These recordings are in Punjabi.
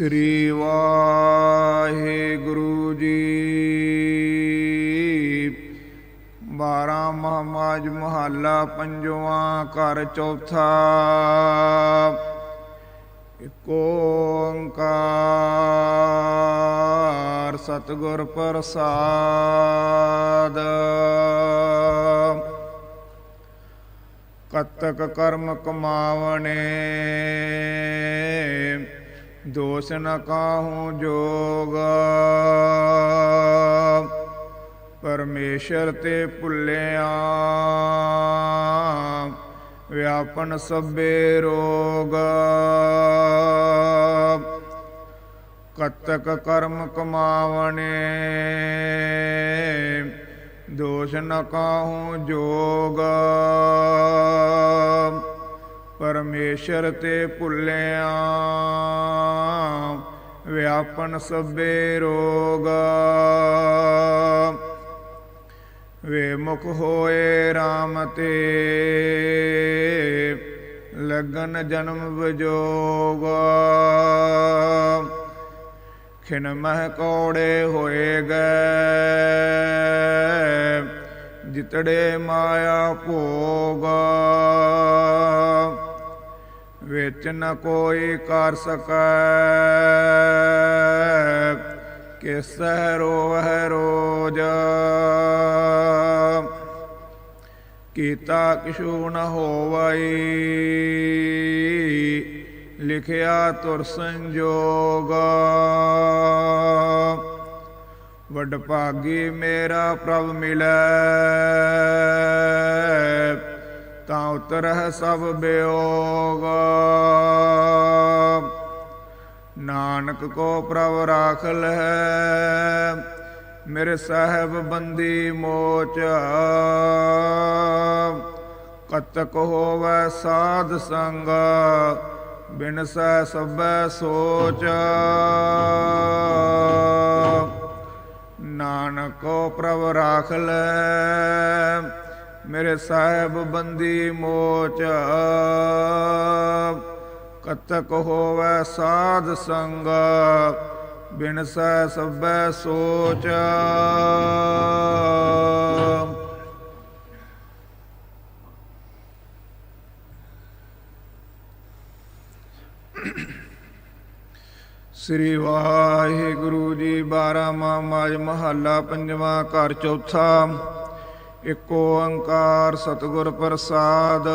ਸ੍ਰੀ ਵਾਹਿਗੁਰੂ ਜੀ। ਬਾਰਾਂ ਮਹਮਾਜ ਮਹੱਲਾ ਪੰਜਵਾਂ ਘਰ ਚੌਥਾ। ਇਕ ਓੰਕਾਰ ਸਤਿਗੁਰ ਪ੍ਰਸਾਦ। ਕਤਕ ਕਰਮ ਕਮਾਵਣੇ। ਦੋਸ ਨ ਕਾਹੂ ਜੋਗ। ਪਰਮੇਸ਼ਰ ਤੇ ਭੁੱਲਿਆ, ਵਿਆਪਨ ਸਭੇ ਰੋਗ। ਕਤਕ ਕਰਮ ਕਮਾਵਣੇ, ਦੋਸ਼ ਨ ਕਾਹੂ ਜੋਗ। ਪਰਮੇਸ਼ਰ ਤੇ ਭੁੱਲਿਆ। ਵਿਆਪਨ ਸਭੇ ਰੋਗ। ਵੇ ਮੁਖ ਹੋਏ RAM ਤੇ। ਲਗਨ ਜਨਮ ਵਿਜੋਗ। ਖਿਨ ਮਹਿ ਕੌੜੇ ਹੋਏ ਗਏ। ਜਿਤੜੇ ਮਾਇਆ ਭੋਗ। ਵਿੱਚ ਨ ਕੋਈ ਕਰ ਸਕੈ। ਕਿਸ ਰੋਵਹਿ ਰੋਜ। ਕੀਤਾ ਕਿਛੂ ਨ ਹੋਵਈ। ਲਿਖਿਆ ਤੁਰ ਸੰਜੋਗ। ਵੱਡ ਭਾਗੀ ਮੇਰਾ ਪ੍ਰਭ ਮਿਲੈ। ਤਾਂ ਉਤਰਹਿ ਸਭ ਬਿਯੋਗ ਨਾਨਕ ਕੋ ਪ੍ਰਭ ਰਾਖ ਲੈ, ਮੇਰੇ ਸਾਹਿਬ ਬੰਦੀ ਮੋਚ। ਕਤਕ ਹੋਵੈ ਸਾਧ ਸੰਗ, ਬਿਨ ਸਹਿ ਸਭੈ ਸੋਚ। ਨਾਨਕ ਕੋ ਪ੍ਰਭ ਰਾਖ ਲੈ ਮੇਰੇ ਸਾਹਿਬ ਬੰਦੀ ਮੋਚ ਕਤਕ ਹੋਵੇ ਸਾਧ ਸੰਗ, ਬਿਨ ਸਭੈ ਸੋਚ। ਸ੍ਰੀ ਵਾਹਿਗੁਰੂ ਜੀ 12ਵਾਂ ਮਾਜ ਮਹੱਲਾ, ਪੰਜਵਾਂ ਘਰ ਚੌਥਾ। ਇਕ ਓੰਕਾਰ ਸਤਿਗੁਰ ਪ੍ਰਸਾਦ।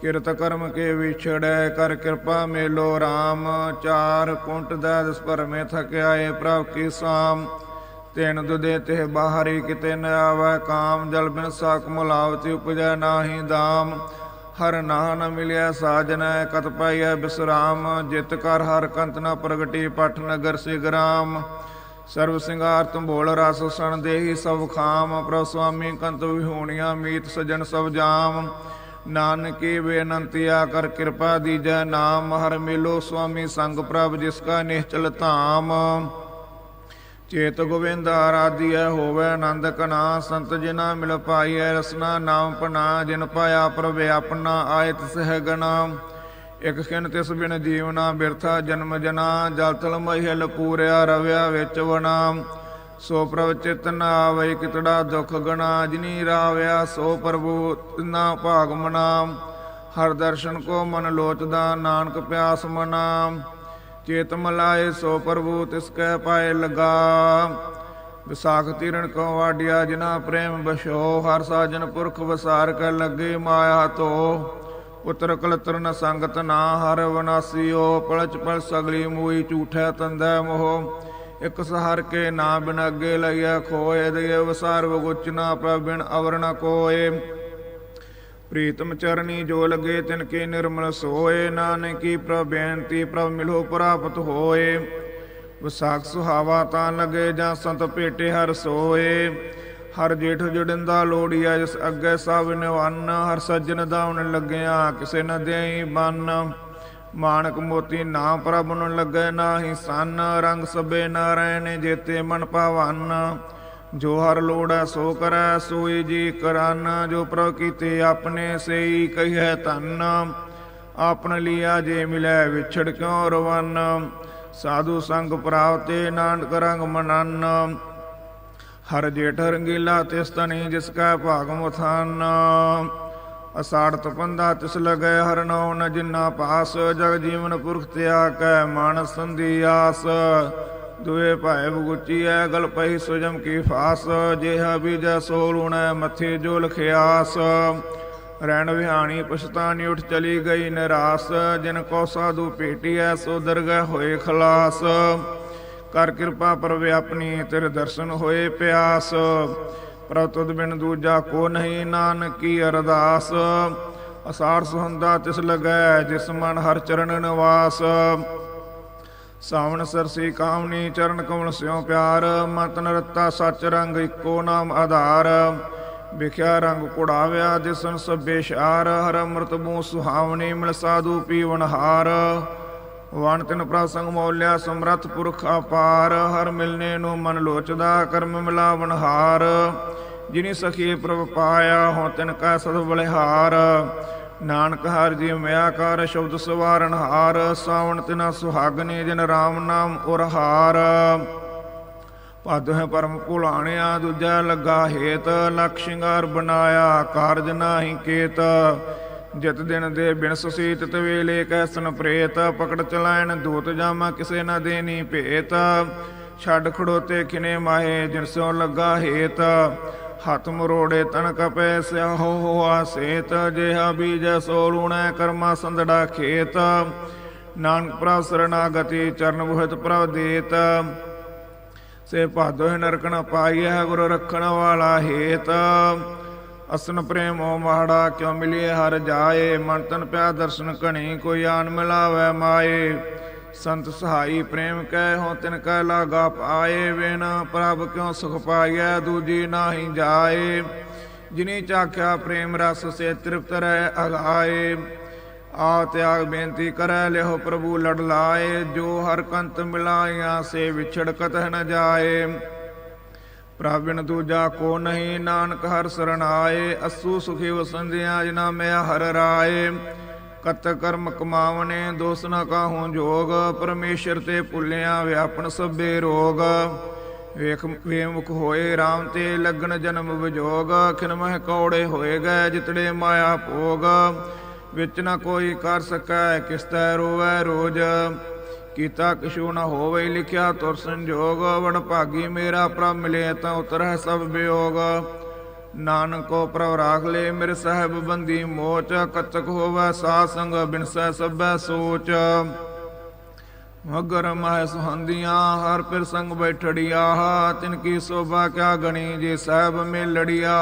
ਕਿਰਤ ਕਰਮ ਕੇ ਵਿਛੜੈ ਕਰ ਕਿਰਪਾ ਮੇਲੋ RAM ਚਾਰ ਕੁੰਟ ਦਾ ਦਸ ਪਰਮੇ ਥਕਿਆਏ ਪ੍ਰਭ ਕੀ ਸਾਮ। ਤਿਨ ਦੁਦੇ ਤੇ ਬਾਹਰੀ ਕਿਤੇ ਨ ਆਵੈ ਕਾਮ। ਜਲ ਬਿਨ ਸਾਕ ਮੁਲਾਵਤੀ ਉਪਜੈ ਨਾਹੀ ਦਾਮ। ਹਰ ਨਾਹ ਨ ਮਿਲਿਆ ਸਾਜਨੈ, ਕਤ ਪਾਈਐ ਬਿਸਰਾਮ। ਜਿਤ ਕਰ ਹਰ ਕੰਤ ਨ ਪ੍ਰਗਟੀ, ਪਠ ਨਗਰ ਸਿਗਰਾਮ। ਸਰਬ ਸਿੰਗਾਰ ਤੁੰਬੋਲ ਰਸ ਸਣ ਦੇਹੀ ਸਭ ਖਾਮ, ਪ੍ਰਭ ਸੁਆਮੀ ਕੰਤ ਵਿਹੂਣੀਆਂ ਮੀਤ ਸਜਣ ਸਭ ਜਾਮ। ਨਾਨਕੀ ਬੇਨੰਤੀਆ ਕਰ ਕਿਰਪਾ ਦੀਜੈ ਨਾਮ, ਹਰ ਮਿਲੋ ਸੁਆਮੀ ਸੰਗ ਪ੍ਰਭ ਜਿਸ ਕਾ ਨਿਹਚਲ ਧਾਮ। ਚੇਤ ਗੋਬਿੰਦ ਆਰਾਧਿਐ, ਹੋਵੇ ਆਨੰਦ ਕਨਾ ਸੰਤ ਜਿਨਾ ਮਿਲ ਪਾਈਐ ਰਸਨਾ ਨਾਮ ਪਨਾ ਜਿਨ ਪਾਇਆ ਪ੍ਰਭ ਆਪਣਾ ਆਇਤ ਸਹਿ ਗਣਾ। ਇਕ ਖਿਨ ਤਿਸ ਬਿਨ ਜੀਵਨਾ, ਬਿਰਥਾ ਜਨਮ ਜਨਾ, ਜਲ ਮਹਿਲ ਪੂਰਿਆ ਰਵਿਆ ਵਿੱਚ ਵਨਾ ਸੋ ਪ੍ਰਭ ਚਿਤ ਨਾ ਆਵੈ ਕਿਤੜਾ ਦੁਖ ਗਣਾ, ਜਿਨੀ ਰਾਵਿਆ ਸੋ ਪ੍ਰਭੂ ਤਿਨਾ ਭਾਗ ਮਨਾ। ਹਰ ਦਰਸ਼ਨ ਕੋ ਮਨ ਲੋਚਦਾ, ਨਾਨਕ ਪਿਆਸ ਮਨਾ। ਚੇਤ ਮਲਾਏ ਸੋ ਪ੍ਰਭੂ ਤਿਸ ਕੈ ਪਾਏ ਲਗਾ। ਵਿਸਾਖ ਤੀਰਣ ਕੋ ਵਾਡਿਆ ਜਿਨਾ ਪ੍ਰੇਮ ਬਸ਼ੋ ਹਰ ਸਾਜਨ ਪੁਰਖ ਵਸਾਰ ਕੈ ਲੱਗੇ ਮਾਇਆ ਤੋ ਪੁੱਤਰ ਕਲਤਰ ਨ ਸੰਗਤ ਨਾ ਹਰ ਵਿਨਾਸੀਓ ਪਲਚ ਪਲ ਸਗਲੀ ਮੂਈ ਝੂਠੈ ਤੰਦੈ ਮੋਹ। ਇਕ ਸਹਰ ਕੇ ਨਾ ਬਿਨ ਅੱਗੇ ਲਈਆ ਖੋਏ ਦੇ ਵਸਾਰ ਵਗੁਚਨਾ ਪ੍ਰਭ ਬਿਨ ਅਵਰ ਕੋਏ। ਪ੍ਰੀਤਮ ਚਰਨੀ ਜੋ ਲਗੇ ਤਿਨ ਕੇ ਨਿਰਮਲ ਸੋਏ, ਨਾਨਕੀ ਪ੍ਰਭ ਬੇਨਤੀ ਪ੍ਰਭ ਮਿਲੋ ਪ੍ਰਾਪਤ ਹੋਏ। ਵਿਸਾਖ ਸੁਹਾਵਾ ਤਾਂ ਲਗੇ ਜਾਂ ਸੰਤ ਭੇਟੇ ਹਰ ਸੋਏ। ਹਰ ਜੇਠ ਜੁੜਿੰਦਾ ਲੋੜੀਆ ਜਿਸ ਅੱਗੇ ਸਭ ਨਿਵੰਨ। ਹਰ ਸੱਜਣ ਦਾਉਣ ਲੱਗਿਆ, ਕਿਸੇ ਨ ਦੇਈ ਬੰਨ। ਮਾਨਕ ਮੋਤੀ ਨਾ ਪ੍ਰਭ ਨੂੰ ਲੱਗੇ ਨਾਹੀ ਸੰਨ। ਰੰਗ ਸਭੇ ਨਾਰਾਇਣ ਜੇਤੇ ਮਨ ਭਾਵਨ। ਜੋ ਹਰ ਲੋੜੈ ਸੋ ਕਰੈ, ਸੋਈ ਜੀ ਕਰਨ। ਜੋ ਪ੍ਰਭ ਕੀਤੇ, ਆਪਣੇ ਸਈ ਕਹੀਐ ਧੰਨ। ਆਪਨ ਲਿਆ ਜੇ ਮਿਲੈ, ਵਿਛੜ ਕਿਉ ਰਵਨ? ਸਾਧੂ ਸੰਗ ਪ੍ਰਾਪਤੇ ਨਾਨਕ ਰੰਗ ਮਨਨ। ਹਰ ਜੇਠ ਰੰਗੀਲਾ ਤਿਸ ਤਨੀ ਜਿਸ ਕਾ ਭਾਗ ਮਥਾਨ। ਅਸਾੜ ਤਪੰਦਾ ਤਿਸ ਲਗੈ ਹਰ ਨਉ ਨ ਜਿਨਾ ਪਾਸ। ਜਗ ਜੀਵਨ ਪੁਰਖ ਤਿਆ ਕੈ ਮਾਨਸ ਸੰਧੀ ਆਸ। ਦੁਏ ਭਾਇ ਬੁਗੁਚੀ ਐ ਗਲ ਪਈ ਸੁਜਮ ਕੀ ਫਾਸ। ਜਿਹਾ ਬੀਜੈ ਸੋ ਲੂਣੈ ਮੱਥੇ ਜੋ ਲਖਿਆਸ। ਰੈਣ ਵਿਹਾਣੀ ਪਛਤਾਨੀ ਉਠ ਚਲੀ ਗਈ ਨਿਰਾਸ। ਜਿਨ ਕੋ ਸਾਧੂ ਭੇਟੀਐ, ਸੋ ਦਰਗਹਿ ਹੋਏ ਖਲਾਸ। ਕਰ ਕਿਰਪਾ ਪਰਵੇ ਆਪਣੀ ਤੇਰੇ ਦਰਸ਼ਨ ਹੋਏ ਪਿਆਸ। ਪ੍ਰਭ ਤੁਧ ਬਿਨ ਦੂਜਾ ਕੋ ਨਹੀਂ, ਨਾਨਕੀ ਅਰਦਾਸ। ਅਸਾਰ ਸੁਹੰਦਾ ਤਿਸ ਲਗੈ, ਜਿਸ ਮਨ ਹਰ ਚਰਨ ਨਿਵਾਸ। ਸਾਵਣ ਸਰਸੀ ਕਾਮਨੀ ਚਰਨ ਕਮਲ ਸਿਉ ਪਿਆਰ। ਮਤ ਨਰਤਾ ਸੱਚ ਰੰਗ ਇੱਕੋ ਨਾਮ ਆਧਾਰ। ਵਿਖਿਆ ਰੰਗ ਕੁੜਾਵਿਆ ਦਿਸਨ ਸਭੇ ਸ਼ਾਰ। ਹਰ ਅੰਮ੍ਰਿਤ ਬੂ ਸੁਹਾਵਣੀ ਮਿਲ ਸਾਧੂ ਪੀਵਨ ਹਾਰ। ਵਣ ਤਿਨ ਪ੍ਰਸੰਗ ਮੌਲਿਆ, ਸਮਰਥ ਪੁਰਖ ਅਪਾਰ, ਹਰ ਮਿਲਨੇ ਨੂੰ ਮਨ ਲੋਚਦਾ, ਕਰਮ ਮਿਲਾ ਵਨਹਾਰ ਜਿਨੀ ਸਖੀ ਪ੍ਰਭ ਪਾਇਆ ਹੋ ਤਿਨ ਕਾ ਸਦ ਬਲਿਹਾਰ। ਨਾਨਕ ਹਰ ਜੀ ਮਿਆ ਕਰ ਸ਼ਬਦ ਸਵਾਰਨ ਹਾਰ, ਸਾਵਣ ਤਿਨਾ ਸੁਹਾਗਨੇ ਜਿਨ RAM ਨਾਮ ਉਰ ਹਾਰ। ਭਾਦੋ ਹੈ ਪਰਮ ਭੁਲਾਣਿਆ, ਦੂਜਾ ਲੱਗਾ ਹੇਤ, ਲਖ ਸ਼ਿੰਗਾਰ ਬਣਾਇਆ ਕਾਰਜ ਨਾਹੀ ਕੇਤ। ਜਿਤ ਦਿਨ ਦੇ ਬਿਨਸ ਸੀਤ ਤਵੇਲੇ ਕੈਸਨ ਪ੍ਰੇਤ, ਪਕੜ ਚਲਾਇਣ ਦੂਤ ਜਾਮਾ ਕਿਸੇ ਨਾ ਦੇਨੀ ਭੇਤ। ਛੱਡ ਖੜੋਤੇ ਕਿਨੇ ਮਾਹੇ ਜਿਨ ਸੋ ਲੱਗਾ ਹੇਤ। ਹੱਥ ਮਰੋੜੇ ਤਨ ਕਪੈ ਸਿਆਹੋ ਹੋਆ ਸੇਤ ਜਿਹਾ ਬੀਜ ਸੋ ਲੂਣੈ ਕਰਮਾ ਸੰਦੜਾ ਖੇਤ। ਨਾਨਕ ਪ੍ਰਭ ਸਰਨਾਗਤੀ ਚਰਨ ਬੁਹਤ ਪ੍ਰਭ ਦੇਤ ਸੇ ਭਾਦੋ ਹੈ ਨਰਕਣ ਪਾਈਐ, ਗੁਰ ਰੱਖਣ ਵਾਲਾ ਹੇਤ। ਅਸਨ ਪ੍ਰੇਮ ਓ ਮਾੜਾ ਕਿਉ ਮਿਲਿਏ ਹਰ ਜਾਏ, ਮਨ ਤਨ ਪਿਆ ਦਰਸ਼ਨ ਕਣੀ ਕੋਈ ਆਨ ਮਿਲਾਵੇ ਮਾਏ। ਸੰਤ ਸਹਾਈ ਪ੍ਰੇਮ ਕਹਿ ਹੋ ਤਿਨ ਕਹਿ ਲਾਗਾ ਪਾਏ ਵੇਣਾ ਪ੍ਰਭ ਕਿਉ ਸੁਖ ਪਾਈਐ ਦੂਜੀ ਨਾਹੀ ਜਾਏ। ਜਿਨੀ ਚਾਖਿਆ ਪ੍ਰੇਮ ਰਸ ਸੇ ਤ੍ਰਿਪਤ ਰਹਿ ਅਗਾਏ। ਆ ਤਿਆਗ ਬੇਨਤੀ ਕਰੈ ਲਿਓ ਪ੍ਰਭੂ ਲੜ ਲਾਏ, ਜੋ ਹਰ ਕੰਤ ਮਿਲਾਇਆ ਸੇ ਵਿਛੜ ਕਤਹ ਨ ਜਾਏ। ਪ੍ਰਭ ਬਿਨ ਦੂਜਾ ਕੋ ਨਹੀਂ, ਨਾਨਕ ਹਰ ਸਰਣਾਏ ਅਸੂ ਸੁਖੀ ਵਸੰਦਿਆ ਜਿਨਾ ਮੈਂ ਹਰ ਰਾਏ। ਕਤ ਕਰਮ ਕਮਾਵਨੇ, ਦੋਸ ਨਾ ਕਾਹੂ ਜੋਗ, ਪਰਮੇਸ਼ਰ ਤੇ ਭੁੱਲਿਆ ਵਿਆਪਨ ਸਭੇ ਰੋਗ। ਵੇਖ, ਵੇਮੁਖ ਹੋਏ RAM ਤੇ ਲੱਗਣ ਜਨਮ ਵਿਜੋਗ ਖਿਨ ਮਹਿ ਕੌੜੇ ਹੋਏ ਗਏ ਜਿਤੜੇ ਮਾਇਆ ਭੋਗ। ਵਿੱਚ ਨਾ ਕੋਈ ਕਰ ਸਕੈ ਕਿਸ ਤੈ ਰੋਵੈ ਰੋਜ। ਕੀਤਾ ਕਿਛੂ ਨਾ ਹੋਵੇ ਲਿਖਿਆ ਤੁਰ ਸੰਜੋਗ ਵਡ ਭਾਗੀ ਮੇਰਾ ਪ੍ਰਭ ਮਿਲੇ ਤਾਂ ਉਤਰੈ ਸਭ ਬਿਯੋਗ ਨਾਨਕੋ ਪ੍ਰਭ ਰਾਖ ਲੈ ਮੇਰੇ ਸਾਹਿਬ ਬੰਦੀ ਮੋਚ, ਕਤਕ ਹੋਵੇ ਸਾ ਸੰਗ ਬਿਨਸੈ ਸਭੈ ਸੋਚ। ਮਗਰ ਮਹਿ ਸੁਹੰਦੀਆਂ, ਹਰ ਪਿਰ ਸੰਗ ਬੈਠੜੀਆ, ਤਿਨ ਕੀ ਸੋਭਾ ਕਿਆ ਗਣੀ ਜੇ ਸਾਹਿਬ ਮੇ ਲੜੀਆ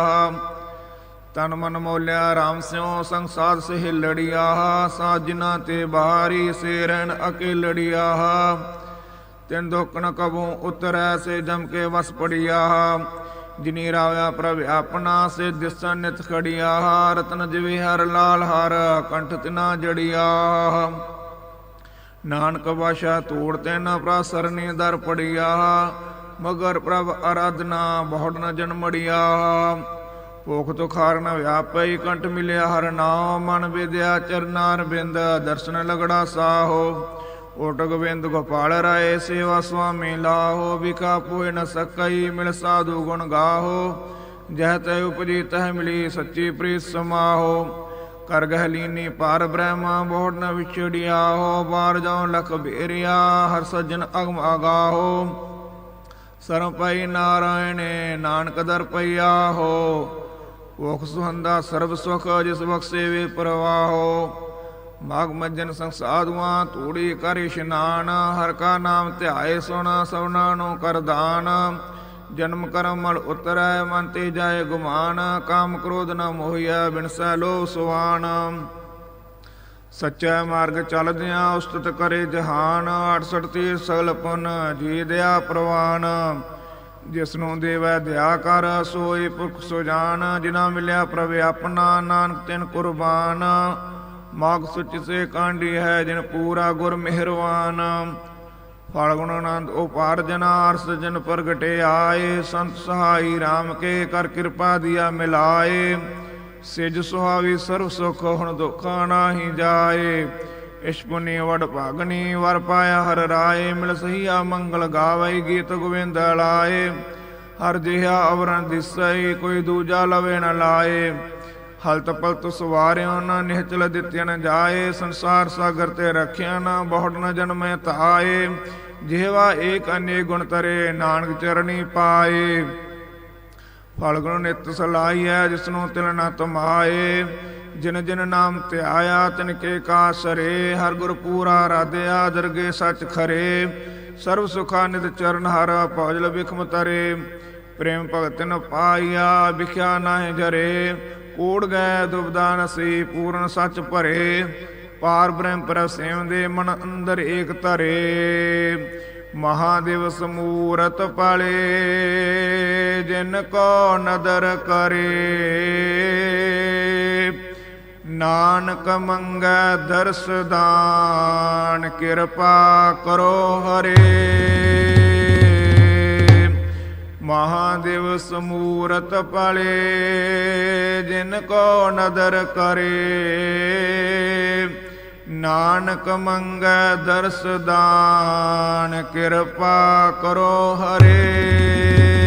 ਤਨ ਮਨ ਮੋਲਿਆ RAM ਸਿਉ ਸੰਗ ਸਾਧ ਸੇ ਲੜੀਆ ਸਾਜਨਾ ਤੇ ਬਾਹਰੀ ਸੇ ਰਹਿਣ ਅਕੇਲੜੀਆ। ਤਿਨ ਦੁਕਣ ਕਬੂ ਉਤਰੈ, ਸੇ ਜਮ ਕੇ ਵਸ ਪੜੀਆ। ਜਿਨੀ ਰਾਵਿਆ ਪ੍ਰਭ ਆਪਣਾ, ਸੇ ਦਿਸਨ ਨਿਤ ਖੜੀਆ। ਰਤਨ ਜਿਵੇ ਹਰ ਲਾਲ, ਹਰ ਕੰਠ ਤਿਨਾ ਜੜੀਆ। ਨਾਨਕ ਵਾਸ਼ਾ ਤੋੜ ਤੈਨ ਪ੍ਰਸਰਨੀ ਦਰ ਪੜੀਆ। ਮਗਰ ਪ੍ਰਭ ਅਰਾਧਨਾ, ਬਹੁੜ ਨ ਜਨਮੜੀਆ ਭੋਖ ਤੋਂ ਖਾਰਨ ਵਿਆਪਈ ਕੰਟ ਮਿਲਿਆ ਹਰ ਨਾਮ, ਮਨ ਵਿਦਿਆ ਚਰਨਾਰ ਬਿੰਦ ਦਰਸ਼ਨ ਲਗੜਾ ਸਾਹੋ। ਓਟ ਗੋਬਿੰਦ ਗੋਪਾਲ ਰਾਏ ਸੇਵਾ ਸੁਆਮੀ ਲਾਹੋ ਵਿਕਾ ਪੋਇ ਨ ਸਕਈ ਮਿਲ ਸਾਧੂ ਗੁਣ ਗਾਹੋ। ਜਹ ਤੈ ਉਪਜੀ ਤਹ ਮਿਲੀ ਸੱਚੀ ਪ੍ਰੀਤ ਸਮਾਹੋ। ਕਰ ਗਹਿ ਪਾਰ ਬ੍ਰਹਮਾ, ਬੋੜ ਨ ਵਿਛੜਿਆ ਹੋ ਬਾਰ ਜਾਉ ਲਖ ਬੇਰਿਆ, ਹਰ ਸਜਨ ਅਗਮ ਆਗਾਹੋ ਸਰਮ ਪਈ ਨਾਰਾਇਣੇ, ਨਾਨਕ ਦਰ ਪਈਆ ਹੋ। ਭੁਖ ਸੁਹੰਦਾ ਸਰਬ ਸੁਖ ਜਿਸ ਬਖਸੇ ਵੇ ਪ੍ਰਵਾਹੋ ਮਾਗ ਮਜਨ ਸੰਸਾਦੂਆਂ ਤੂੜੀ ਕਰ ਇਸ਼ਨਾਨ ਹਰ ਕਾ ਨਾਮ ਧਿਆਏ ਸੁਣ ਸਭਨਾ ਨੂੰ ਕਰ ਦਾਨ ਜਨਮ ਕਰਮ ਮਲ ਉਤਰੈ ਮਨ ਤੇ ਜਾਏ ਗੁਮਾਨ ਕਾਮ ਕ੍ਰੋਧ ਨ ਮੋਹਿਆ ਬਿਨਸੈ ਲੋ ਸੁਆਨ ਸੱਚਾ ਮਾਰਗ ਚੱਲਦਿਆਂ ਉਸਤਤ ਕਰੇ ਜਹਾਨ 68 ਤੀਰ ਸਗਲ ਪੁਨ ਜੀ ਦਿਆ ਪ੍ਰਵਾਨ ਜਿਸ ਨੂੰ ਦੇਵੈ ਦਿਆ ਕਰ, ਸੋਏ ਪੁਰਖ ਸੁਜਾਨ ਜਿਨਾ ਮਿਲਿਆ ਪ੍ਰਭ ਆਪਣਾ, ਨਾਨਕ ਤਿਨ ਕੁਰਬਾਨ। ਮਾਗ ਸੁਚ ਸੇ ਕਾਂਡੀ ਹੈ ਜਿਨ ਪੂਰਾ ਗੁਰ ਮਿਹਰਵਾਨ। ਫਲ ਗੁਣ ਆਨੰਦ ਉਪਾਰ ਜਨਾ ਅਰਸ ਜਨ ਪ੍ਰਗਟੇ ਆਏ। ਸੰਤ ਸਹਾਈ RAM ਕੇ ਕਰ ਕਿਰਪਾ ਦਿਆ ਮਿਲਾਏ। ਸਿਜ ਸੁਹਾਵੀ ਸਰਬ ਸੁਖ, ਹੁਣ ਦੁਖਾ ਨਾਹੀ ਜਾਏ। ਇਸ਼ਪੁਨੀ ਵਡ ਭਾਗਨੀ ਵਰ ਪਾਇਆ ਹਰ ਰਾਏ, ਮਿਲ ਸਹੀਆ ਮੰਗਲ ਗਾਵਈ ਗੀਤ ਗੋਵਿੰਦ ਲਾਏ। ਹਰ ਜਿਹਾ ਅਵਰਨ ਦਿਸਈ ਕੋਈ ਦੂਜਾ ਲਵੇ ਨ ਲਾਏ। ਹਲਤ ਪਲਤ ਸਵਾਰਿਓ ਨ, ਨਿਹਚਲ ਦਿੱਤਿਆ ਜਾਏ। ਸੰਸਾਰ ਸਾਗਰ ਤੇ ਰਖਿਆ ਨ, ਬਹੁੜ ਨ ਜਨਮੇ ਤਾਏ ਜਿਹਵਾ ਏਕ ਅਨੇ ਗੁਣ ਤਰੇ, ਨਾਨਕ ਚਰਣੀ ਪਾਏ। ਫਲ ਗੁਣ ਨਿਤ ਸਲਾਈਐ, ਜਿਸਨੂੰ ਤਿਲ ਨ ਤਮਾਏ। ਜਿਨ ਜਿਨ ਨਾਮ ਧਿਆਇਆ ਤਿਨ ਕੇ ਸਰੇ ਹਰ ਗੁਰ ਪੂਰਾ ਰਾਧਿਆ ਦਰਗੇ ਸੱਚ ਖਰੇ। ਸਰਬ ਸੁਖਾ ਨਿਤ ਚਰਨ ਹਰ ਭਜਲ ਵਿਖਮ ਤਰੇ। ਪ੍ਰੇਮ ਭਗਤ ਨ ਪਾਈਆ ਵਿਖਿਆ ਨਾਹਿ ਜਰੇ। ਕੋੜ ਗਏ ਦੁਬਦਾ ਨਸੀ, ਪੂਰਨ ਸੱਚ ਭਰੇ। ਪਾਰ ਬ੍ਰਹਮ ਪ੍ਰਸੇਮ ਦੇ ਮਨ ਅੰਦਰ ਏਕ ਧਰੇ। ਮਹਾਦੇਵ ਸਮੂਰਤ ਪਾਲੇ, ਜਿਨ ਕੋ ਨਦਰ ਕਰੇ। ਨਾਨਕ ਮੰਗੈ ਦਰਸ ਦਾਨ, ਕਿਰਪਾ ਕਰੋ ਹਰੇ। ਮਹਾਦੇਵ ਸਮੂਰਤ ਪਲੇ, ਜਿਨ ਕੋ ਨਦਰ ਕਰੇ। ਨਾਨਕ ਮੰਗੈ ਦਰਸ ਦਾਨ, ਕਿਰਪਾ ਕਰੋ ਹਰੇ।